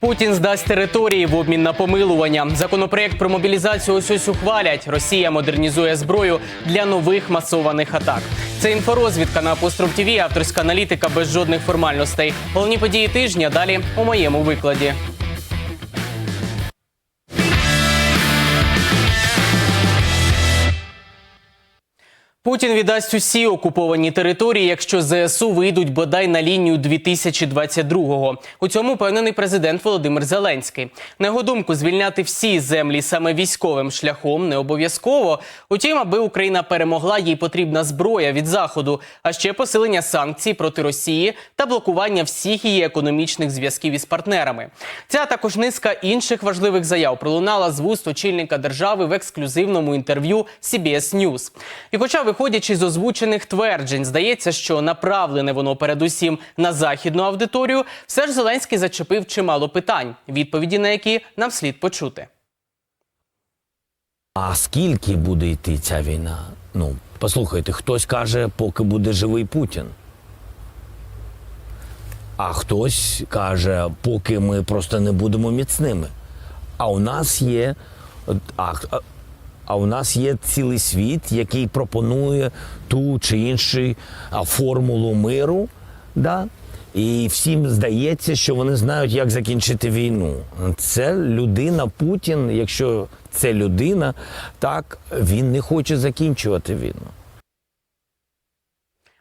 Путін здасть території в обмін на помилування. Законопроект про мобілізацію ось ось ухвалять. Росія модернізує зброю для нових масованих атак. Це інфорозвідка на Апостроф ТІВІ, авторська аналітика без жодних формальностей. Головні події тижня далі у моєму викладі. Путін віддасть усі окуповані території, якщо ЗСУ вийдуть бодай на лінію 2022-го. У цьому певнений президент Володимир Зеленський. На його думку, звільняти всі землі саме військовим шляхом не обов'язково. Утім, аби Україна перемогла, їй потрібна зброя від заходу, а ще посилення санкцій проти Росії та блокування всіх її економічних зв'язків із партнерами. Ця також низка інших важливих заяв пролунала з вуст очільника держави в ексклюзивному інтерв'ю CBS News. І хоча виходячи з озвучених тверджень, здається, що направлене воно передусім на західну аудиторію, все ж Зеленський зачепив чимало питань, відповіді на які нам слід почути. А скільки буде йти ця війна? Ну, послухайте, хтось каже, поки буде живий Путін. А хтось каже, поки ми просто не будемо міцними. А у нас є. А, а- у нас є цілий світ, який пропонує ту чи іншу формулу миру. Да? І всім здається, що вони знають, як закінчити війну. Це людина Путін. Якщо це людина, так він не хоче закінчувати війну.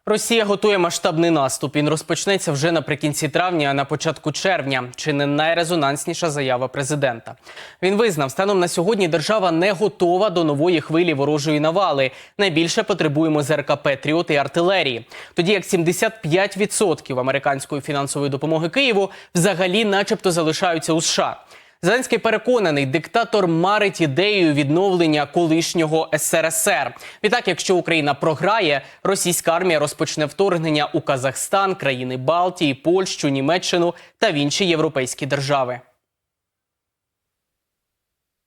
Росія готує масштабний наступ. Він розпочнеться вже наприкінці травня, а на початку червня. Чи не найрезонансніша заява президента? Він визнав, станом на сьогодні держава не готова до нової хвилі ворожої навали. Найбільше потребуємо ЗРК Петріот і артилерії. Тоді як 75% американської фінансової допомоги Києву взагалі, начебто, залишаються у США. Зеленський переконаний, диктатор марить ідеєю відновлення колишнього СРСР. Відтак, якщо Україна програє, російська армія розпочне вторгнення у Казахстан, країни Балтії, Польщу, Німеччину та в інші європейські держави.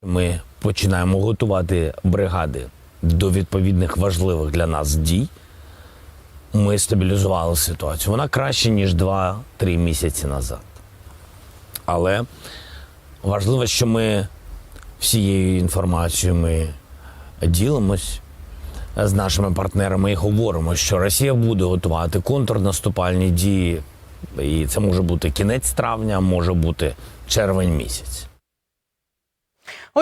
Ми починаємо готувати бригади до відповідних важливих для нас дій. Ми стабілізували ситуацію. Вона краще, ніж 2-3 місяці назад. Але важливо, що ми всією інформацією ми ділимось з нашими партнерами і говоримо, що Росія буде готувати контрнаступальні дії. І це може бути кінець травня, може бути червень місяць.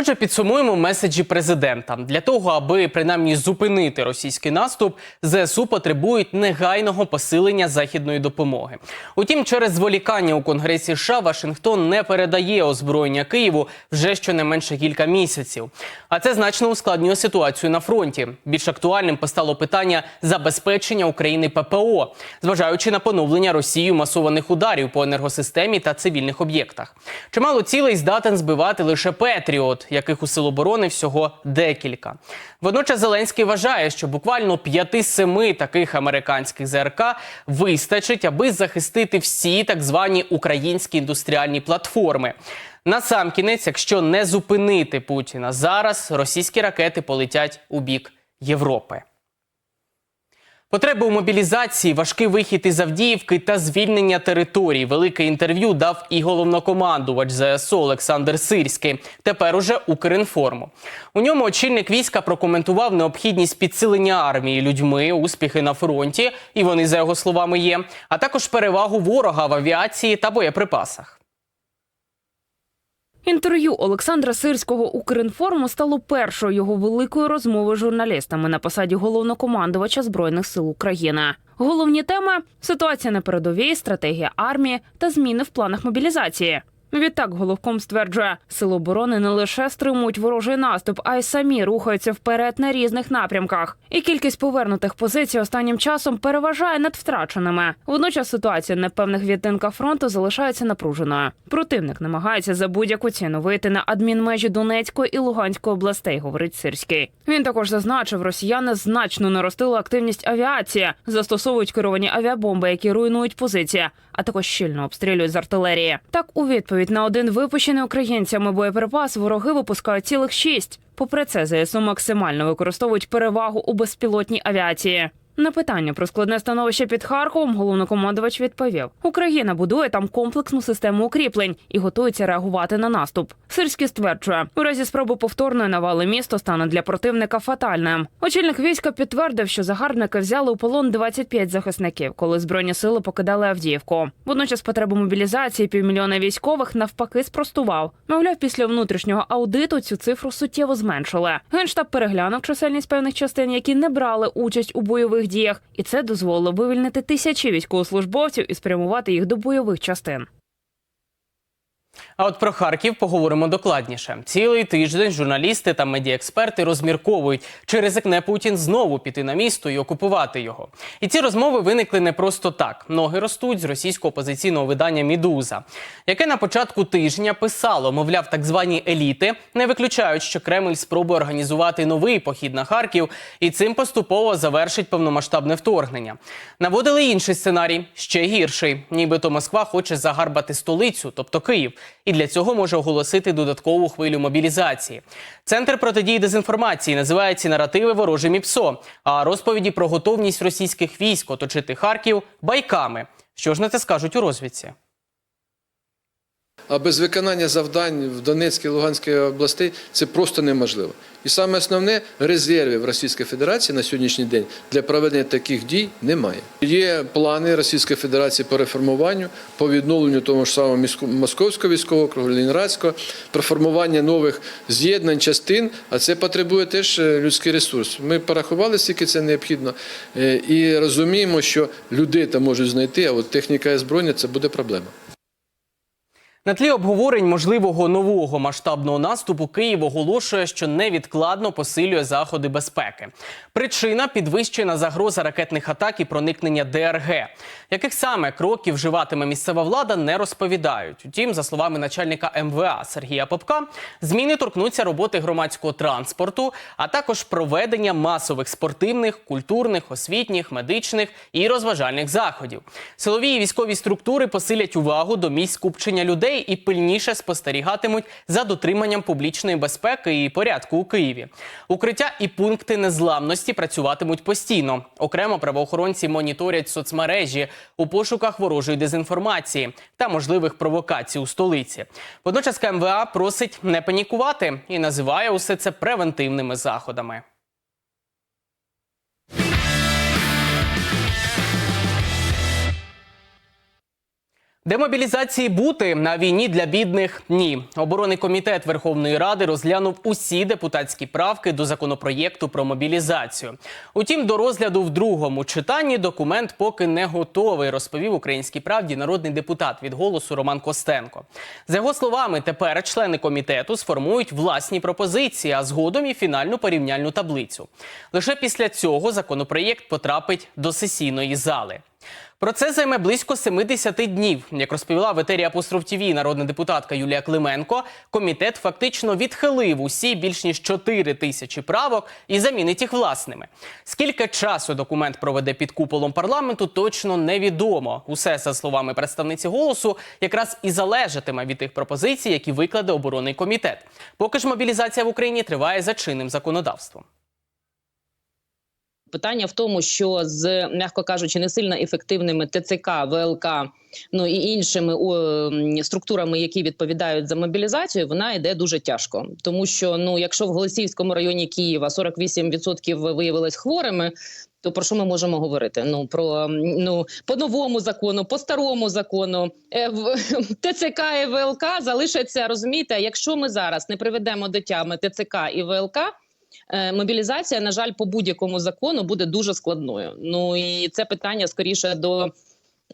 Отже, підсумуємо меседжі президента. Для того, аби принаймні зупинити російський наступ, ЗСУ потребують негайного посилення західної допомоги. Утім, через зволікання у Конгресі США Вашингтон не передає озброєння Києву вже щонайменше кілька місяців. А це значно ускладнює ситуацію на фронті. Більш актуальним постало питання забезпечення України ППО, зважаючи на поновлення Росією масованих ударів по енергосистемі та цивільних об'єктах. Чимало цілей здатен збивати лише Петріот, яких у Сил оборони всього декілька. Водночас Зеленський вважає, що буквально 5-7 таких американських ЗРК вистачить, аби захистити всі так звані українські індустріальні платформи. Насамкінець, якщо не зупинити Путіна зараз, російські ракети полетять у бік Європи. Потреби у мобілізації, важкий вихід із Авдіївки та звільнення територій. Велике інтерв'ю дав і головнокомандувач ЗСУ Олександр Сирський. Тепер уже Укрінформу. У ньому очільник війська прокоментував необхідність підсилення армії людьми, успіхи на фронті, і вони за його словами є, а також перевагу ворога в авіації та боєприпасах. Інтерв'ю Олександра Сирського Укрінформу стало першою його великою розмовою з журналістами на посаді головнокомандувача збройних сил України. Головні теми ситуація на передовій, стратегія армії та зміни в планах мобілізації. Відтак головком стверджує, сили оборони не лише стримують ворожий наступ, а й самі рухаються вперед на різних напрямках. І кількість повернутих позицій останнім часом переважає над втраченими. Водночас ситуація на певних відтинках фронту залишається напруженою. Противник намагається за будь-яку ціну вийти на адмінмежі Донецької і Луганської областей, говорить Сирський. Він також зазначив, росіяни значно наростили активність авіації, застосовують керовані авіабомби, які руйнують позиції, а також щільно обстрілюють з артилерії. Так, у відповідь на один випущений українцями боєприпас вороги випускають цілих шість. Попри це, ЗСУ максимально використовують перевагу у безпілотній авіації. На питання про складне становище під Харковом головнокомандувач відповів: Україна будує там комплексну систему укріплень і готується реагувати на наступ. Сирський стверджує, у разі спроби повторної навали місто стане для противника фатальним. Очільник війська підтвердив, що загарбники взяли у полон 25 захисників, коли збройні сили покидали Авдіївку. Водночас потребу мобілізації півмільйона військових навпаки спростував. Мовляв, після внутрішнього аудиту цю цифру суттєво зменшили. Генштаб переглянув чисельність певних частин, які не брали участь у бойових діях, і це дозволило вивільнити тисячі військовослужбовців і спрямувати їх до бойових частин. А от про Харків поговоримо докладніше. Цілий тиждень журналісти та медіаексперти розмірковують, чи ризикне Путін знову піти на місто і окупувати його. І ці розмови виникли не просто так. Ноги ростуть з російського опозиційного видання Мідуза, яке на початку тижня писало, мовляв, так звані еліти не виключають, що Кремль спробує організувати новий похід на Харків і цим поступово завершить повномасштабне вторгнення. Наводили інший сценарій, ще гірший. Нібито Москва хоче загарбати столицю, тобто Київ, і для цього може оголосити додаткову хвилю мобілізації. Центр протидії дезінформації називає ці наративи ворожим ІПСО, а розповіді про готовність російських військ оточити Харків байками. Що ж на це скажуть у розвідці? А без виконання завдань в Донецькій Луганській областей це просто неможливо. І саме основне резервів Російської Федерації на сьогоднішній день для проведення таких дій немає. Є плани Російської Федерації по реформуванню, по відновленню того ж самого Московського військового округу, Ленінградського, про формування нових з'єднань, частин, а це потребує теж е, людський ресурс. Ми порахували, скільки це необхідно, е, і розуміємо, що людей там можуть знайти, а от техніка і озброєння це буде проблема. На тлі обговорень можливого нового масштабного наступу Київ оголошує, що невідкладно посилює заходи безпеки. Причина підвищена загроза ракетних атак і проникнення ДРГ. Яких саме кроків вживатиме місцева влада, не розповідають. Утім, за словами начальника МВА Сергія Попка, зміни торкнуться роботи громадського транспорту, а також проведення масових спортивних, культурних, освітніх, медичних і розважальних заходів. Силові і військові структури посилять увагу до місць скупчення людей і пильніше спостерігатимуть за дотриманням публічної безпеки і порядку у Києві. Укриття і пункти незламності працюватимуть постійно. Окремо правоохоронці моніторять соцмережі у пошуках ворожої дезінформації та можливих провокацій у столиці. Водночас КМВА просить не панікувати і називає усе це превентивними заходами. Демобілізації бути на війні для бідних ні. Оборонний комітет Верховної Ради розглянув усі депутатські правки до законопроєкту про мобілізацію. Утім, до розгляду в другому читанні документ поки не готовий, розповів українській правді народний депутат від голосу Роман Костенко. За його словами, тепер члени комітету сформують власні пропозиції, а згодом і фінальну порівняльну таблицю. Лише після цього законопроєкт потрапить до сесійної зали. Про це займе близько 70 днів. Як розповіла в етері Апостроф ТВ народна депутатка Юлія Клименко, комітет фактично відхилив усі більш ніж 4 тисячі правок і замінить їх власними. Скільки часу документ проведе під куполом парламенту, точно невідомо. Усе за словами представниці голосу, якраз і залежатиме від тих пропозицій, які викладе оборонний комітет. Поки ж мобілізація в Україні триває за чинним законодавством. Питання в тому, що з м'яко кажучи, не сильно ефективними ТЦК, ВЛК, ну і іншими о, структурами, які відповідають за мобілізацію, вона йде дуже тяжко. Тому що ну, якщо в Голосіївському районі Києва 48% виявилось хворими. То про що ми можемо говорити? Ну про ну по новому закону, по старому закону Е, в ТЦК і ВЛК залишаться. Розумієте, якщо ми зараз не приведемо до тями ТЦК і ВЛК, мобілізація, на жаль, по будь-якому закону буде дуже складною. Ну і це питання скоріше до.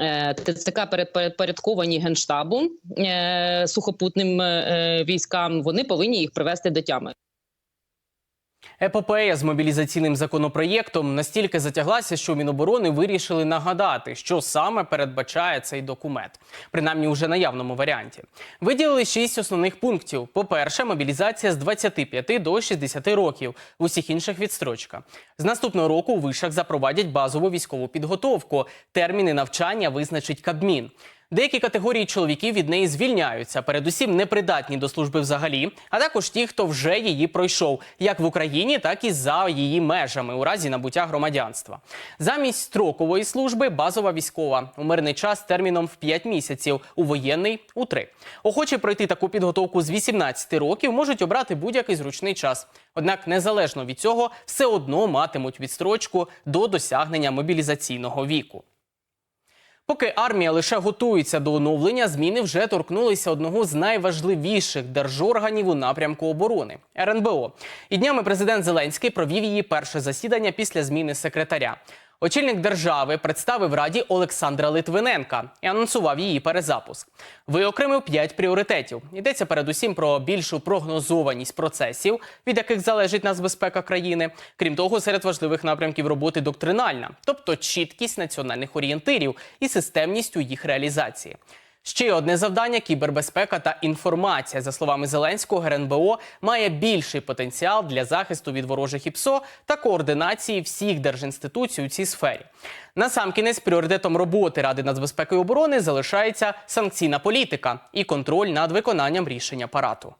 е, ТЦК передпорядковані генштабу е, сухопутним е, військам. Вони повинні їх привести до тями. Епопея з мобілізаційним законопроєктом настільки затяглася, що Міноборони вирішили нагадати, що саме передбачає цей документ, принаймні уже наявному варіанті. Виділили шість основних пунктів: по-перше, мобілізація з 25 до 60 років, усіх інших відстрочка. З наступного року у вишах запровадять базову військову підготовку. Терміни навчання визначить Кабмін. Деякі категорії чоловіків від неї звільняються, передусім непридатні до служби взагалі, а також ті, хто вже її пройшов, як в Україні, так і за її межами у разі набуття громадянства. Замість строкової служби базова військова у мирний час терміном в 5 місяців, у воєнний у 3. Охочі пройти таку підготовку з 18 років можуть обрати будь-який зручний час. Однак, незалежно від цього, все одно матимуть відстрочку до досягнення мобілізаційного віку. Поки армія лише готується до оновлення, зміни вже торкнулися одного з найважливіших держорганів у напрямку оборони РНБО. І днями президент Зеленський провів її перше засідання після зміни секретаря. Очільник держави представив раді Олександра Литвиненка і анонсував її перезапуск. Виокремив п'ять пріоритетів. Йдеться передусім про більшу прогнозованість процесів, від яких залежить нацбезпека країни. Крім того, серед важливих напрямків роботи доктринальна, тобто чіткість національних орієнтирів і системність у їх реалізації. Ще одне завдання кібербезпека та інформація. За словами Зеленського, РНБО має більший потенціал для захисту від ворожих ІПСО та координації всіх держінституцій у цій сфері. Насамкінець пріоритетом роботи Ради нацбезпеки і оборони залишається санкційна політика і контроль над виконанням рішень апарату.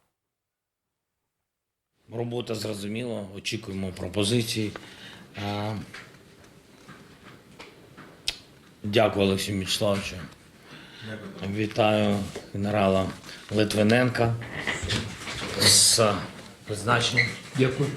Робота зрозуміла, очікуємо пропозиції. Дякую, Олексію Мячеславовичу. Вітаю генерала Литвиненка з призначенням. Дякую.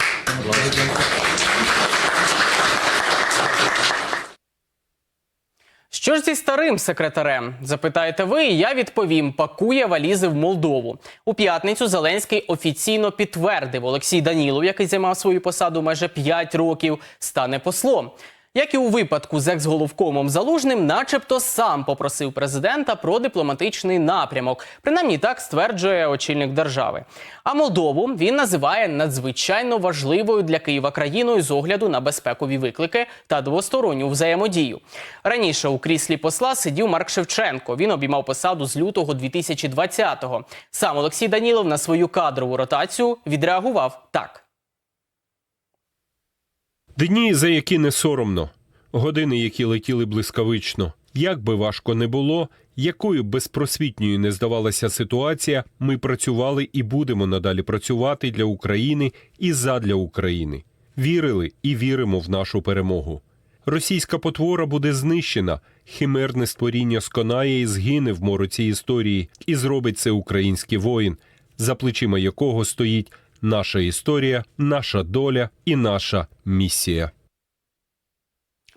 Що ж зі старим секретарем? Запитаєте ви, і я відповім: пакує валізи в Молдову. У п'ятницю Зеленський офіційно підтвердив Олексій Данілов, який займав свою посаду майже 5 років, стане послом. Як і у випадку з екс-головкомом Залужним, начебто сам попросив президента про дипломатичний напрямок. Принаймні так стверджує очільник держави. А Молдову він називає надзвичайно важливою для Києва країною з огляду на безпекові виклики та двосторонню взаємодію. Раніше у кріслі посла сидів Марк Шевченко. Він обіймав посаду з лютого 2020-го. Сам Олексій Данілов на свою кадрову ротацію відреагував так. Дні, за які не соромно, години, які летіли блискавично. Як би важко не було, якою безпросвітньою не здавалася ситуація, ми працювали і будемо надалі працювати для України і задля України. Вірили і віримо в нашу перемогу. Російська потвора буде знищена, химерне створіння сконає і згине в мороці історії, і зробить це український воїн, за плечима якого стоїть наша історія, наша доля і наша місія.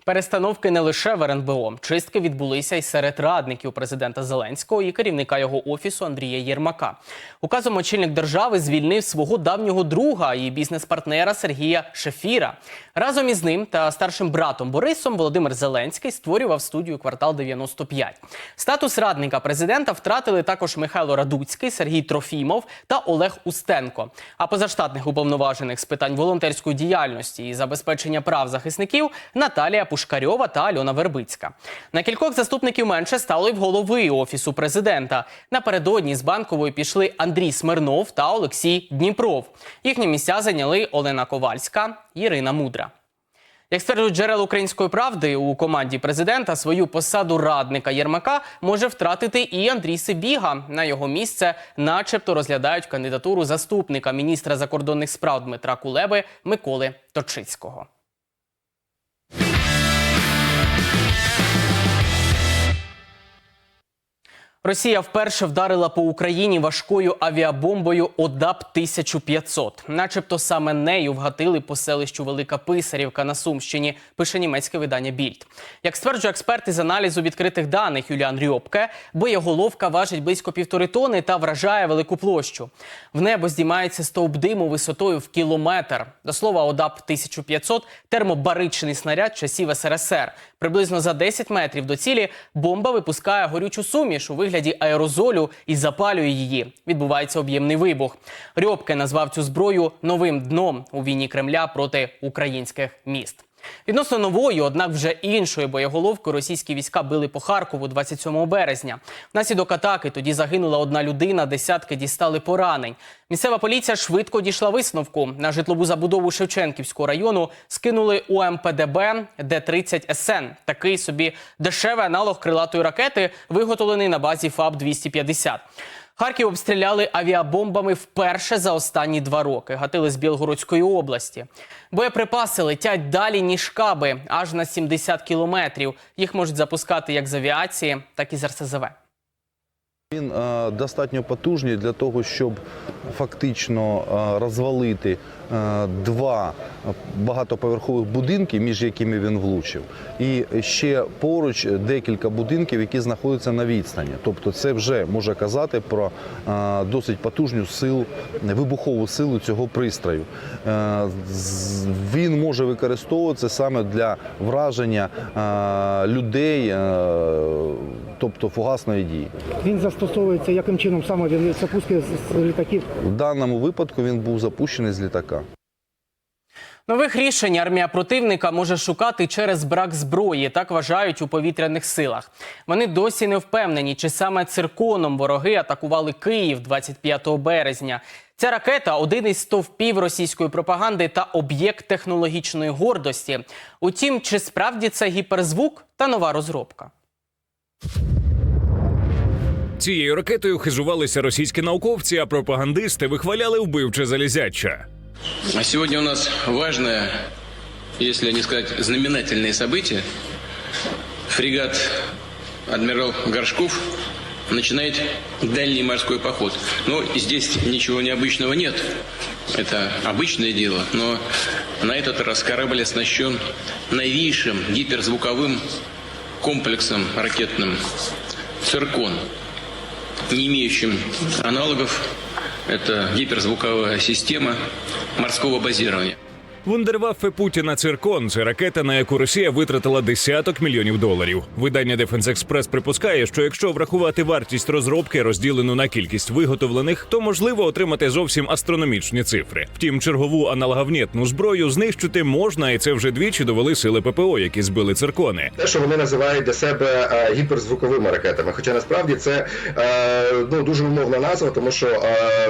Перестановки не лише в РНБО. Чистки відбулися й серед радників президента Зеленського і керівника його офісу Андрія Єрмака. Указом очільник держави звільнив свого давнього друга і бізнес-партнера Сергія Шефіра. Разом із ним та старшим братом Борисом Володимир Зеленський створював студію квартал 95. Статус радника президента втратили також Михайло Радуцький, Сергій Трофімов та Олег Устенко. А позаштатних уповноважених з питань волонтерської діяльності і забезпечення прав захисників Наталія Пушкарьова та Альона Вербицька. На кількох заступників менше стало й в голови офісу президента. Напередодні з банкової пішли Андрій Смирнов та Олексій Дніпров. Їхні місця зайняли Олена Ковальська, Ірина Мудра. Як стверджують джерела української правди у команді президента, свою посаду радника Єрмака може втратити і Андрій Сибіга. На його місце, начебто, розглядають кандидатуру заступника міністра закордонних справ Дмитра Кулеби Миколи Точицького. Росія вперше вдарила по Україні важкою авіабомбою ОДАП-1500. Начебто саме нею вгатили по селищу Велика Писарівка на Сумщині, пише німецьке видання Більд. Як стверджує експерт із аналізу відкритих даних Юліан Рьопке, боєголовка важить близько півтори тони та вражає велику площу. В небо здіймається стовп диму висотою в кілометр. До слова, ОДАП-1500 – термобаричний снаряд часів СРСР. Приблизно за 10 метрів до цілі бомба випускає горючу суміш у вигляді аерозолю і запалює її. Відбувається об'ємний вибух. Рьобке назвав цю зброю новим дном у війні Кремля проти українських міст. Відносно нової, однак вже іншої боєголовки російські війська били по Харкову 27 березня. Внаслідок атаки тоді загинула одна людина, десятки дістали поранень. Місцева поліція швидко дійшла висновку. На житлову забудову Шевченківського району скинули УМПДБ Д-30 СН. Такий собі дешевий аналог крилатої ракети, виготовлений на базі ФАБ-250. Харків обстріляли авіабомбами вперше за останні два роки. Гатили з Білгородської області. Боєприпаси летять далі, ніж каби, аж на 70 кілометрів. Їх можуть запускати як з авіації, так і з РСЗВ. Він е, достатньо потужний для того, щоб фактично е, розвалити е, два багатоповерхових будинки, між якими він влучив, і ще поруч декілька будинків, які знаходяться на відстані. Тобто, це вже може казати про досить потужну силу, вибухову силу цього пристрою. Він може використовуватися саме для враження людей, тобто фугасної дії. Він застосовується яким чином саме він запуски з- з літаків. В даному випадку він був запущений з літака. Нових рішень армія противника може шукати через брак зброї. Так вважають у повітряних силах. Вони досі не впевнені, чи саме цирконом вороги атакували Київ 25 березня. Ця ракета один із стовпів російської пропаганди та об'єкт технологічної гордості. Утім, чи справді це гіперзвук та нова розробка? Цією ракетою хизувалися російські науковці, а пропагандисти вихваляли вбивче залізяча. А сегодня у нас важное, если не сказать знаменательное событие. Фрегат «Адмирал Горшков» начинает дальний морской поход. Но здесь ничего необычного нет. Это обычное дело. Но на этот раз корабль оснащен новейшим гиперзвуковым комплексом ракетным «Циркон», не имеющим аналогов. Это гиперзвуковая система морского базирования. Вундерваффе Путіна Циркон це ракета, на яку Росія витратила десяток мільйонів доларів. Видання Defense Express припускає, що якщо врахувати вартість розробки, розділену на кількість виготовлених, то можливо отримати зовсім астрономічні цифри. Втім, чергову аналоговнєтну зброю знищити можна, і це вже двічі довели сили ППО, які збили циркони. те, що вони називають для себе е, гіперзвуковими ракетами. Хоча насправді це е, ну дуже умовна назва, тому що е,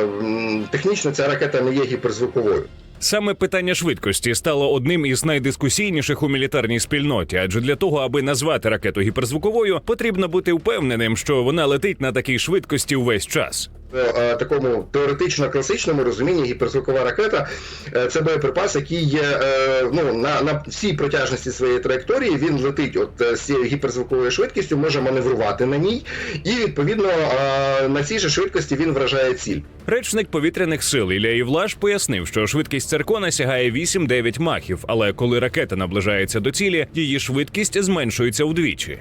технічно ця ракета не є гіперзвуковою. Саме питання швидкості стало одним із найдискусійніших у мілітарній спільноті, адже для того, аби назвати ракету гіперзвуковою, потрібно бути впевненим, що вона летить на такій швидкості увесь час. Е, такому теоретично класичному розумінні гіперзвукова ракета е, це боєприпас, який є е, ну на, на всій протяжності своєї траєкторії. Він летить от з цією гіперзвуковою швидкістю, може маневрувати на ній, і відповідно на цій же швидкості він вражає ціль. Речник повітряних сил Ілля Євлаш пояснив, що швидкість циркона сягає 8-9 махів, але коли ракета наближається до цілі, її швидкість зменшується вдвічі.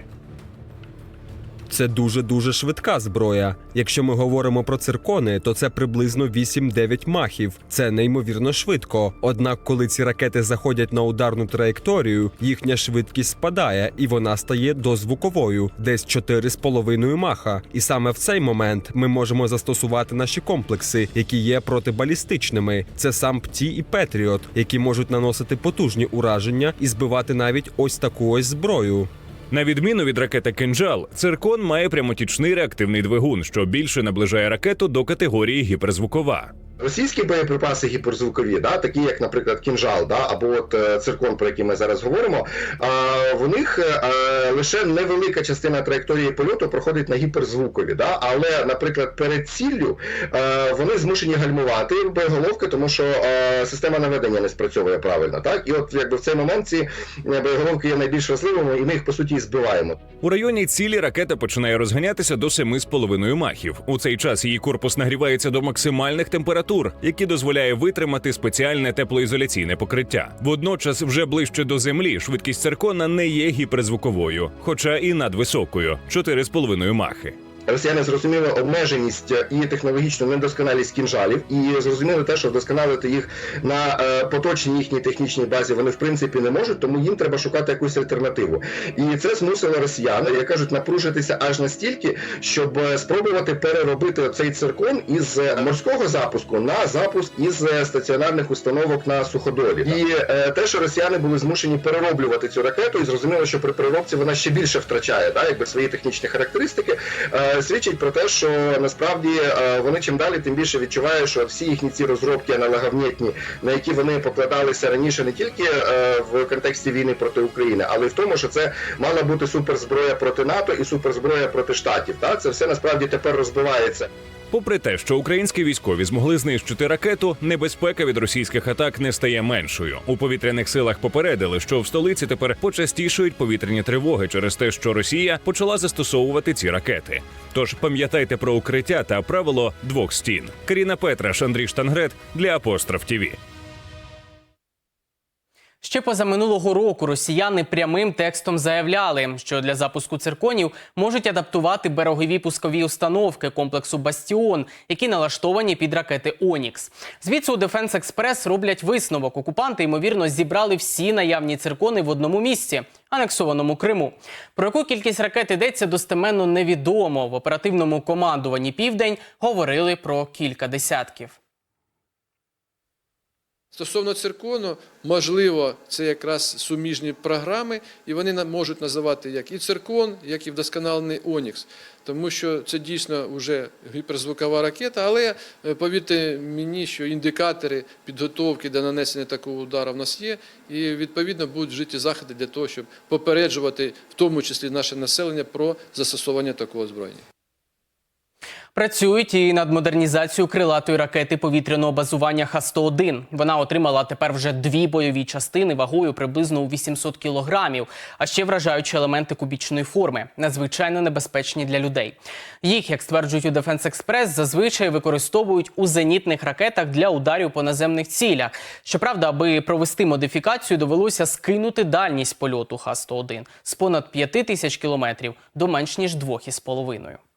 Це дуже дуже швидка зброя. Якщо ми говоримо про циркони, то це приблизно 8-9 махів. Це неймовірно швидко. Однак, коли ці ракети заходять на ударну траєкторію, їхня швидкість спадає і вона стає дозвуковою, десь 4,5 маха. І саме в цей момент ми можемо застосувати наші комплекси, які є протибалістичними. Це сам ПТІ і Петріот, які можуть наносити потужні ураження і збивати навіть ось таку ось зброю. На відміну від ракети «Кинджал», циркон має прямотічний реактивний двигун, що більше наближає ракету до категорії гіперзвукова. Російські боєприпаси гіперзвукові, да, такі як, наприклад, кінжал, да, або от е, циркон, про який ми зараз говоримо, а, в них е, лише невелика частина траєкторії польоту проходить на гіперзвукові. Да, але, наприклад, перед ціллю е, вони змушені гальмувати боєголовки, тому що е, система наведення не спрацьовує правильно. Так, і от якби в цей момент ці е, боєголовки є найбільш важливими, і ми їх по суті збиваємо. У районі цілі ракета починає розганятися до 7,5 махів. У цей час її корпус нагрівається до максимальних температур, які дозволяє витримати спеціальне теплоізоляційне покриття. Водночас, вже ближче до землі, швидкість циркона не є гіперзвуковою, хоча і надвисокою 4,5 махи. Росіяни зрозуміли обмеженість і технологічну недосконалість кінжалів, і зрозуміли те, що вдосконалити їх на е, поточній їхній технічній базі вони в принципі не можуть, тому їм треба шукати якусь альтернативу. І це змусило росіян, як кажуть, напружитися аж настільки, щоб е, спробувати переробити цей циркон із е, морського запуску на запуск із е, стаціонарних установок на суходолі. І е, те, що росіяни були змушені перероблювати цю ракету, і зрозуміло, що при переробці вона ще більше втрачає, да, якби свої технічні характеристики. Е, свідчить про те, що насправді е, вони чим далі, тим більше відчувають, що всі їхні ці розробки аналоговнітні, на які вони покладалися раніше не тільки е, в контексті війни проти України, але й в тому, що це мала бути суперзброя проти НАТО і суперзброя проти штатів. Так, це все насправді тепер розбивається. Попри те, що українські військові змогли знищити ракету, небезпека від російських атак не стає меншою. У повітряних силах попередили, що в столиці тепер почастішують повітряні тривоги через те, що Росія почала застосовувати ці ракети. Тож пам'ятайте про укриття та правило двох стін. Каріна Петраш, Андрій Штангрет для Апостроф ТІВІ. Ще позаминулого року росіяни прямим текстом заявляли, що для запуску цирконів можуть адаптувати берегові пускові установки комплексу Бастіон, які налаштовані під ракети Онікс. Звідси у Дефенс Експрес роблять висновок. Окупанти ймовірно зібрали всі наявні циркони в одному місці, анексованому Криму. Про яку кількість ракет йдеться достеменно невідомо. В оперативному командуванні Південь говорили про кілька десятків. Стосовно циркону, можливо, це якраз суміжні програми, і вони можуть називати як і циркон, як і вдосконалений Онікс. Тому що це дійсно вже гіперзвукова ракета, але е, повірте мені, що індикатори підготовки до нанесення такого удару в нас є, і відповідно будуть вжиті заходи для того, щоб попереджувати, в тому числі наше населення, про застосування такого озброєння. Працюють і над модернізацією крилатої ракети повітряного базування Х-101. Вона отримала тепер вже дві бойові частини вагою приблизно у 800 кілограмів, а ще вражаючі елементи кубічної форми, надзвичайно небезпечні для людей. Їх, як стверджують у Дефенс Експрес, зазвичай використовують у зенітних ракетах для ударів по наземних цілях. Щоправда, аби провести модифікацію, довелося скинути дальність польоту Х-101 з понад 5 тисяч кілометрів до менш ніж 2,5.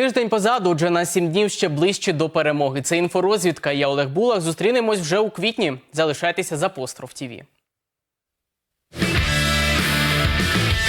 Тиждень позаду, отже, на сім днів ще ближче до перемоги. Це інфорозвідка. Я Олег Булах. Зустрінемось вже у квітні. Залишайтеся за постров ТІВІ.